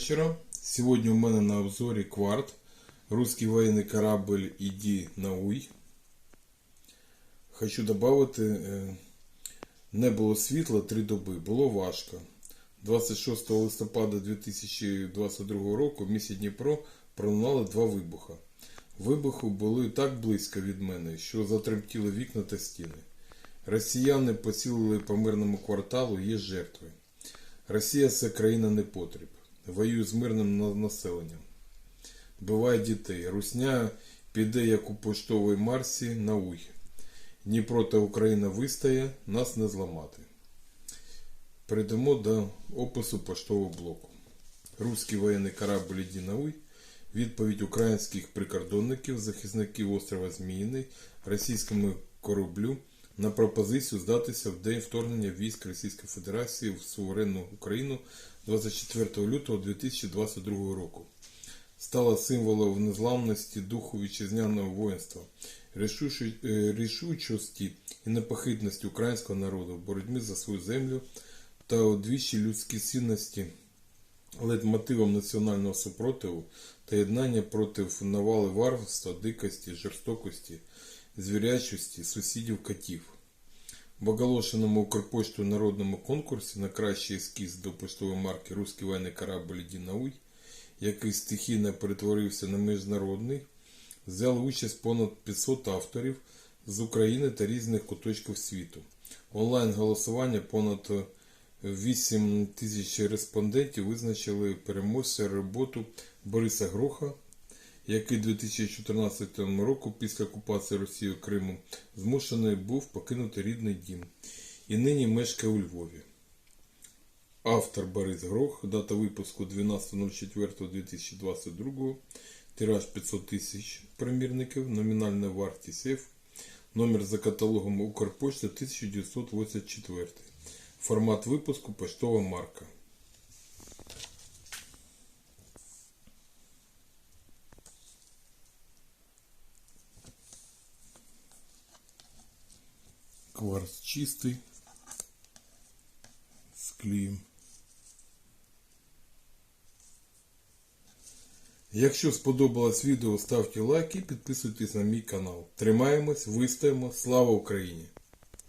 вечора. Сегодня у мене на обзорі кварт. Русский воєнний корабль «Іди на Уй». Хочу додати, е, не було світла три доби, було важко. 26 листопада 2022 року в місті Дніпро пролунали два вибуха. Вибухи були так близько від мене, що затремтіли вікна та стіни. Росіяни поцілили по мирному кварталу, є жертви. Росія це країна непотріб. Воює з мирним населенням. Биває дітей. Русня піде, як у поштовій Марсі, на уй. Дніпро та Україна вистає, нас не зламати. Перейдемо до опису поштового блоку. Руський воєнний корабль «Іди на уй» Відповідь українських прикордонників, захисників острова Зміїний, російському кораблю на пропозицію здатися в день вторгнення військ Російської Федерації в суверенну Україну 24 лютого 2022 року. Стала символом незламності духу вітчизняного воїнства, е, рішучості і непохитності українського народу в боротьбі за свою землю та одвічі людські цінності лейтмотивом національного супротиву та єднання проти навали варварства, дикості, жорстокості, звірячості, сусідів котів. В оголошеному Укрпоштою народному конкурсі на кращий ескіз до поштової марки «Руський воєнний корабль «Іди на Уй», який стихійно перетворився на міжнародний, взяли участь понад 500 авторів з України та різних куточків світу. Онлайн голосування понад 8 тисяч респондентів визначили переможця роботу Бориса Гроха, який 2014 року після окупації Росією Криму змушений був покинути рідний дім і нині мешкає у Львові. Автор Борис Грох, дата випуску 12.04.2022, тираж 500 тисяч примірників, номінальна вартість F, номер за каталогом Укрпошти 1984, формат випуску поштова марка. Кварц чистий з клеєм. Якщо сподобалось відео, ставте лайк і підписуйтесь на мій канал. Тримаємось, вистоїмо. Слава Україні!